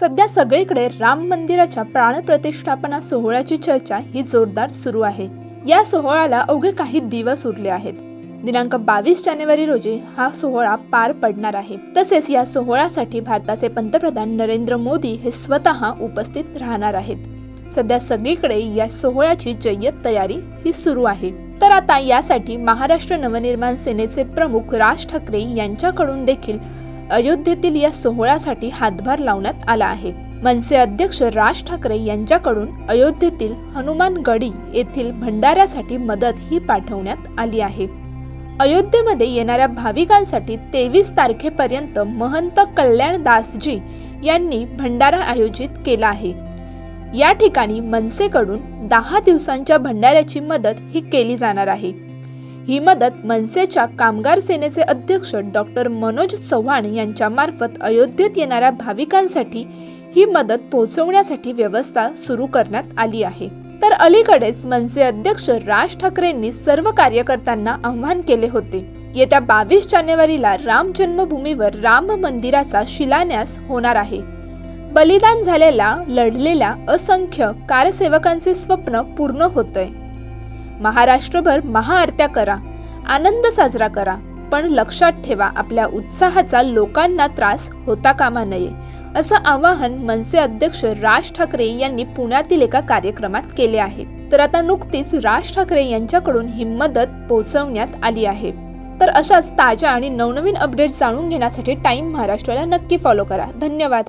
सध्या सगळीकडे राम मंदिराच्या प्राणप्रतिष्ठापना सोहळ्याची चर्चा ही जोरदार सुरू आहे. या सोहळ्याला अवघे काही दिवस उरले आहेत. दिनांक बावीस जानेवारी रोजी हा सोहळा पार पडणार आहे. तसेच या सोहळ्यासाठी भारताचे पंतप्रधान नरेंद्र मोदी हे स्वतः उपस्थित राहणार आहेत. सध्या सगळीकडे या सोहळ्याची जय्यत तयारी ही सुरू आहे. तर आता यासाठी महाराष्ट्र नवनिर्माण सेनेचे प्रमुख राज ठाकरे यांच्याकडून देखील अयोध्येतील या सोहळ्यासाठी हातभार लावण्यात आला आहे. मनसे अध्यक्ष राज ठाकरे यांच्याकडून अयोध्येतील हनुमान गडी येथील भंडाऱ्यासाठी मदत ही पाठवण्यात आली आहे. अयोध्येमध्ये येणाऱ्या भाविकांसाठी तेवीस तारखेपर्यंत महंत कल्याणदासजी यांनी भंडारा आयोजित केला आहे. या ठिकाणी मनसेकडून दहा दिवसांच्या भंडाऱ्याची मदत ही केली जाणार आहे. ही मदत मनसेच्या कामगार सेनेचे अध्यक्ष डॉक्टर मनोज चव्हाण यांच्या मार्फत अयोध्येत येणाऱ्या भाविकांसाठी ही मदत पोहोचवण्यासाठी व्यवस्था सुरू करण्यात आली आहे. तर अलीकडेच मनसे अध्यक्ष राज ठाकरेंनी सर्व कार्यकर्त्यांना आव्हान केले होते. येत्या बावीस जानेवारीला राम जन्मभूमीवर राम मंदिराचा शिलान्यास होणार आहे. बलिदान झालेल्या लढलेल्या असंख्य कारसेवकांचे स्वप्न पूर्ण होतंय. महाराष्ट्रभर महाआरत्या करा आनंद साजरा करा पण लक्षात ठेवा आपल्या उत्साहाचा लोकांना त्रास होता कामा नये असं आवाहन मनसे अध्यक्ष राज ठाकरे यांनी पुण्यातील एका कार्यक्रमात केले आहे. तर आता नुकतीच राज ठाकरे यांच्याकडून ही मदत पोहोचवण्यात आली आहे. तर अशाच ताज्या आणि नवनवीन अपडेट्स जाणून घेण्यासाठी टाइम महाराष्ट्राला नक्की फॉलो करा. धन्यवाद.